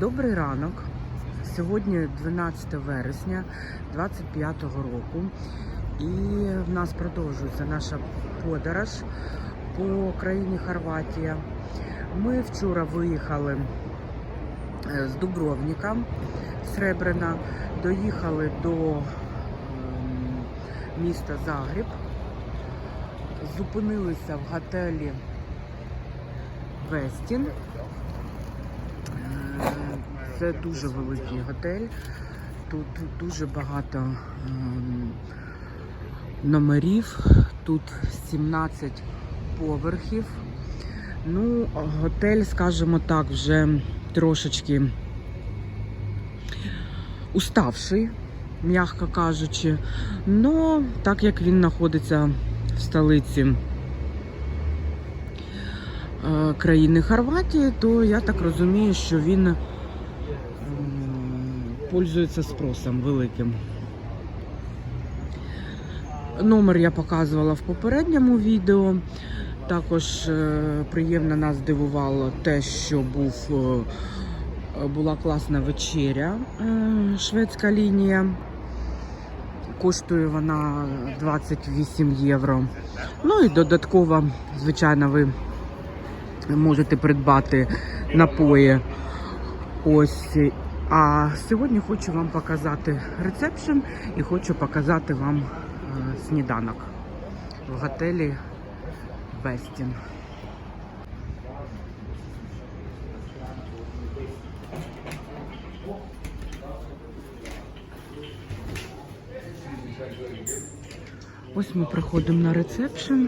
Добрий ранок. Сьогодні 12 вересня 25 року. І в нас продовжується наша подорож по країні Хорватія. Ми вчора виїхали е, з Дубровника, Сребрена, доїхали до ем, міста Загріб, зупинилися в готелі Вестін. Це дуже великий готель. Тут дуже багато ем, номерів. Тут 17 поверхів. Ну, готель, скажімо так, вже трошечки уставший, м'яко кажучи. Но так як він знаходиться в столиці е, країни Хорватії, то я так розумію, що він м, пользується спросом великим. Номер я показувала в попередньому відео. Також е, приємно нас здивувало те, що був, е, була класна вечеря, е, шведська лінія. Коштує вона 28 євро. Ну і додатково, звичайно, ви можете придбати напої. Ось. А сьогодні хочу вам показати рецепшн і хочу показати вам е, сніданок в готелі Бестін. Ось ми приходимо на рецепшн.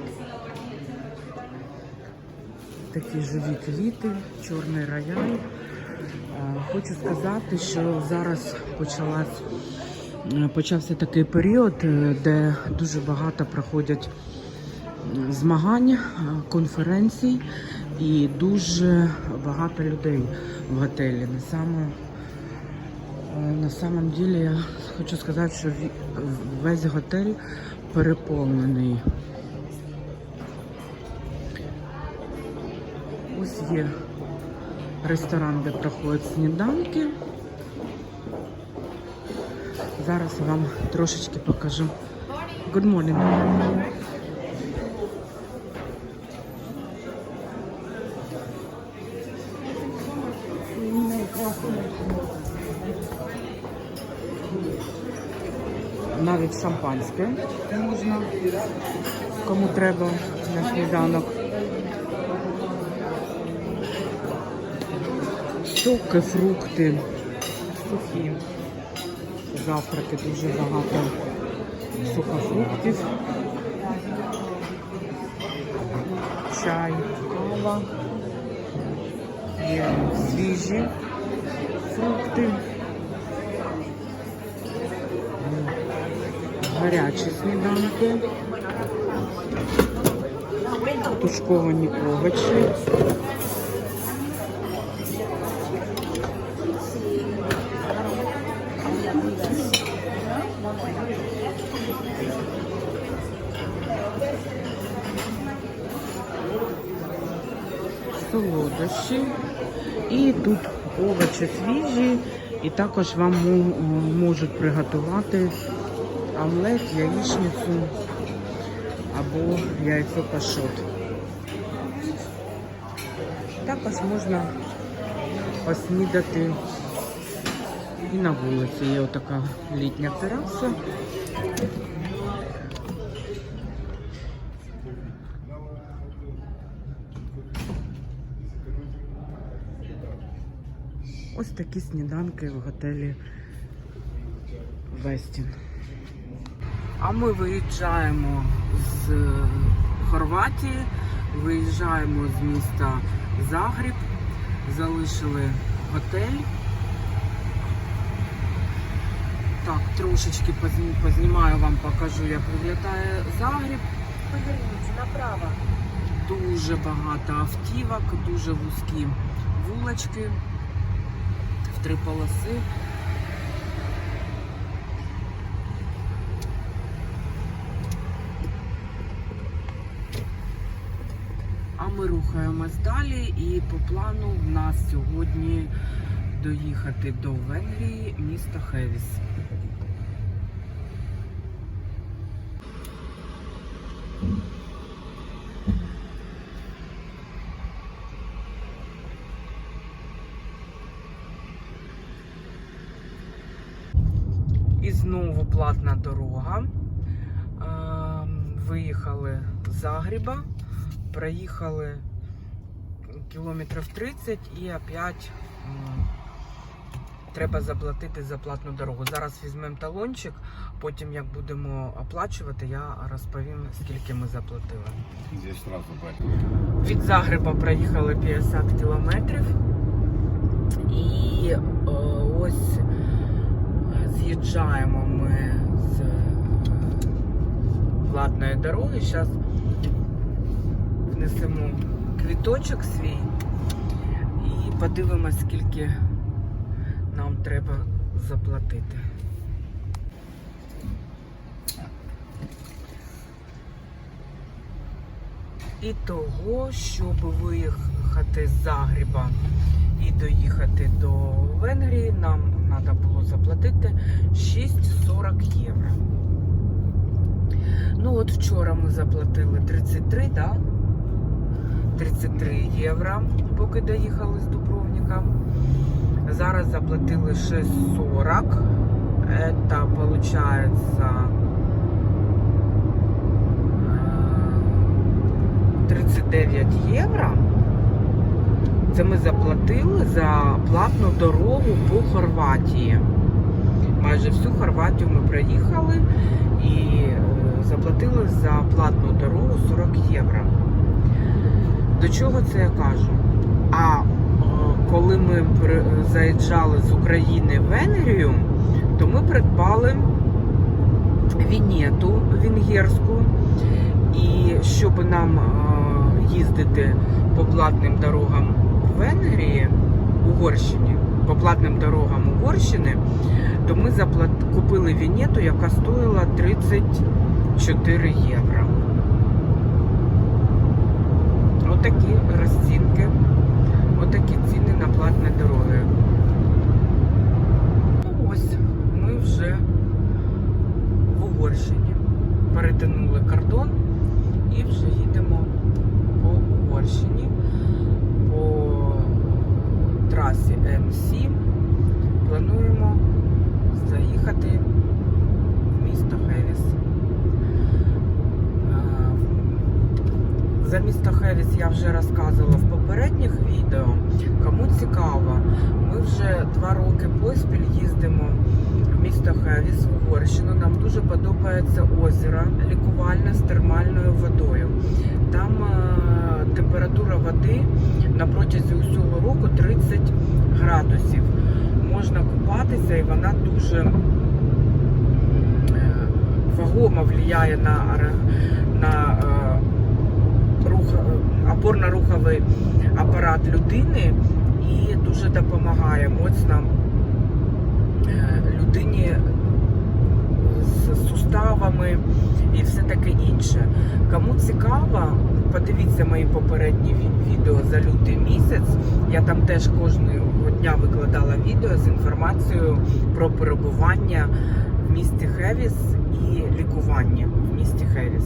Такі живі квіти, чорний рояль. Е, Хочу сказати, що зараз почалась, е, почався такий період, е, де дуже багато проходять змагань, конференцій і дуже багато людей в готелі. На саме, е, на самом деле я хочу сказати, що весь готель переповнений. Ось є ресторан, де проходять сніданки. Зараз вам трошечки покажу. Good morning. Навіть шампанське можна, кому треба на сніданок. Соки, фрукти, сухі. Завтраки дуже багато сухофруктів. Чай, кава. Є свіжі фрукти. Гарячі сніданки. Тушковані овочі. Солодощі. І тут овочі свіжі, і також вам можуть приготувати омлет, яєчницю або яйцо пашот. Також можна поснідати і на вулиці. Є отака літня тераса. Ось такі сніданки в готелі Вестін. А ми виїжджаємо з Хорватії, виїжджаємо з міста Загріб, залишили готель. Так, трошечки познімаю вам, покажу, як виглядає Загріб. Поверніться направо. Дуже багато автівок, дуже вузькі вулочки три полоси. А ми рухаємось далі, і по плану в нас сьогодні доїхати до Венгрії, місто Хевіс. І знову платна дорога. Ем, Виїхали з Загріба, проїхали кілометрів 30 і опять треба заплатити за платну дорогу. Зараз візьмемо талончик, потім як будемо оплачувати, я розповім, скільки ми заплатили. Від Загреба проїхали 50 кілометрів. І е, ось з'їжджаємо ми з е, платної дороги. Зараз внесемо квіточок свій і подивимось, скільки нам треба заплатити. І того, щоб виїхати з Загріба і доїхати до Венгрії, нам треба було заплатити 6,40 євро. Ну от вчора ми заплатили 33, да? 33 євро, поки доїхали з Дубровника. Зараз заплатили 6,40. Это получается е, 39 євро. Це ми заплатили за платну дорогу по Хорватії. Майже всю Хорватію ми проїхали і е, заплатили за платну дорогу 40 євро. До чого це я кажу? А е, коли ми заїжджали з України в Венгрію, то ми придбали вінету венгерську. І щоб нам е, їздити по платним дорогам в Венгрії, Угорщині, по платним дорогам Угорщини, то ми заплат... купили вінету, яка стоїла 34 євро. Отакі розцінки, отакі ціни на платні дороги. Ось ми вже в Угорщині. Перетинули кордон і вже їдемо по Угорщині по трасі М7. Плануємо заїхати в місто Хевіс. Е, За місто Хевіс я вже розказувала в попередніх відео. Кому цікаво, ми вже два роки поспіль їздимо в місто Хевіс в Угорщину. Нам дуже подобається озеро лікувальне з термальною водою. Там е, температура води на протязі усього року 30 градусів. Можна купатися і вона дуже е, вагомо впливає на, на е, опорно-руховий апарат людини і дуже допомагає моцно е, людині з суставами і все таке інше. Кому цікаво, подивіться мої попередні відео за лютий місяць. Я там теж кожного дня викладала відео з інформацією про перебування в місті Хевіс і лікування в місті Хевіс.